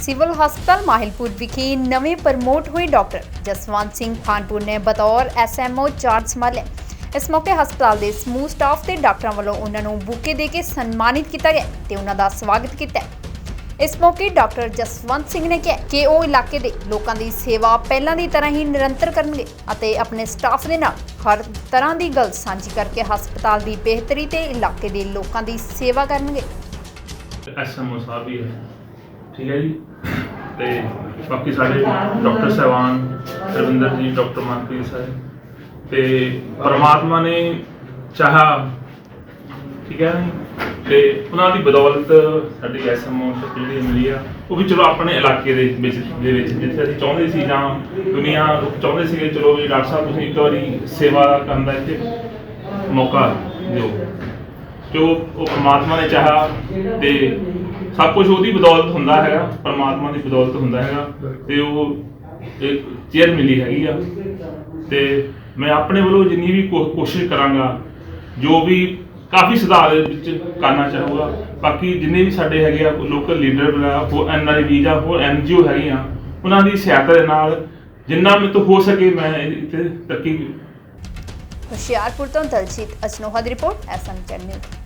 Civil ਹਸਪਤਾਲ ਮਾਹਿਲਪੁਰ ਵਿਖੇ ਨਵੇਂ ਪ੍ਰਮੋਟ ਹੋਏ ਡਾਕਟਰ ਜਸਵੰਤ ਸਿੰਘ ਖਾਨਪੁਰ ਨੇ ਬਤੌਰ ਐਸਐਮਓ ਚਾਰਜ ਸੰਭਾਲਿਆ। ਇਸ ਮੌਕੇ ਹਸਪਤਾਲ ਦੇ ਸਮੂਹ ਸਟਾਫ ਤੇ ਡਾਕਟਰਾਂ ਵੱਲੋਂ ਉਹਨਾਂ ਨੂੰ ਬੁਕੇ ਦੇ ਕੇ ਸਨਮਾਨਿਤ ਕੀਤਾ ਗਿਆ ਤੇ ਉਹਨਾਂ ਦਾ ਸਵਾਗਤ ਕੀਤਾ। ਇਸ ਮੌਕੇ ਡਾਕਟਰ ਜਸਵੰਤ ਸਿੰਘ ਨੇ ਕਿਹਾ ਕਿ ਉਹ ਇਲਾਕੇ ਦੇ ਲੋਕਾਂ ਦੀ ਸੇਵਾ ਪਹਿਲਾਂ ਦੀ ਤਰ੍ਹਾਂ ਹੀ ਨਿਰੰਤਰ ਕਰਨਗੇ ਅਤੇ ਆਪਣੇ ਸਟਾਫ ਦੇ ਨਾਲ ਹਰ ਤਰ੍ਹਾਂ ਦੀ ਗੱਲ ਸਾਂਝੀ ਕਰਕੇ ਹਸਪਤਾਲ ਦੀ ਬਿਹਤਰੀ ਤੇ ਇਲਾਕੇ ਦੇ ਲੋਕਾਂ ਦੀ ਸੇਵਾ ਕਰਨਗੇ। ਐਸਐਮਓ ਸਾਹਿਬ ਵੀ ਠੀਕ ਹੈ ਜੀ। ਤੇ ਬਾਕੀ ਸਾਡੇ ਡਾਕਟਰ ਸਾਹਿਬਾਨ ਰਵਿੰਦਰ ਜੀ, ਡਾਕਟਰ ਮਨਪ੍ਰੀਤ ਸਾਹਿਬ ਤੇ ਪਰਮਾਤਮਾ ਨੇ ਚਾਹਾ, ਠੀਕ ਹੈ ਜੀ? ਤੇ ਉਹਨਾਂ ਦੀ ਬਦੌਲਤ ਸਾਡੀ ਐਸਐਮਓ ਜਿਹੜੀ ਮਿਲੀ ਆ, ਉਹ ਵੀ ਚਲੋ ਆਪਣੇ ਇਲਾਕੇ ਦੇ ਵਿੱਚ ਦੇ ਵਿੱਚ, ਜਿੱਥੇ ਅਸੀਂ ਚਾਹੁੰਦੇ ਸੀ ਜਾਂ ਦੁਨੀਆ ਚਾਹੁੰਦੇ ਸੀਗੇ, ਚਲੋ ਵੀ ਡਾਕਟਰ ਸਾਹਿਬ, ਤੁਸੀਂ ਇੱਕ ਵਾਰੀ ਸੇਵਾ ਕਰਨ ਦਾ ਇੱਥੇ ਮੌਕਾ ਦਿਓ। ਜੋ ਉਹ ਪਰਮਾਤਮਾ ਨੇ ਚਾਹਾ ਤੇ ਸਭ ਕੁਝ ਉਹਦੀ ਬਦੌਲਤ ਹੁੰਦਾ ਹੈਗਾ, ਪਰਮਾਤਮਾ ਦੀ ਬਦੌਲਤ ਹੁੰਦਾ ਹੈਗਾ ਤੇ ਉਹ ਇੱਕ ਚੇਅਰ ਮਿਲੀ ਹੈਗੀ ਆ। ਤੇ ਮੈਂ ਆਪਣੇ ਵੱਲੋਂ ਜਿੰਨੀ ਵੀ ਕੋ- ਕੋਸ਼ਿਸ਼ ਕਰਾਂਗਾ, ਜੋ ਵੀ ਕਾਫੀ ਸੁਧਾਰ ਦੇ ਵਿੱਚ ਕਰਨਾ ਚਾਹੂੰਗਾ। ਬਾਕੀ ਜਿੰਨੇ ਵੀ ਸਾਡੇ ਹੈਗੇ ਆ ਲੋਕਲ ਲੀਡਰ ਬਣਾ ਹੋਰ ਐਨਆਰਆਈ ਜਾਂ ਹੋਰ ਐਨਜੀਓ ਹੈਗੀਆਂ, ਉਹਨਾਂ ਦੀ ਸਹਾਇਤਾ ਦੇ ਨਾਲ ਜਿੰਨਾ ਮੇਰੇ ਤੋਂ ਹੋ ਸਕੇ ਮੈਂ ਇੱਥੇ ਤਰੱਕੀ ਹੁਸ਼ਿਆਰਪੁਰ ਤੋਂ ਦਲਜੀਤ ਅਜਨੋਹਾ ਦੀ ਰਿਪੋਰਟ ਐਸਐਮ ਨਿਊਜ਼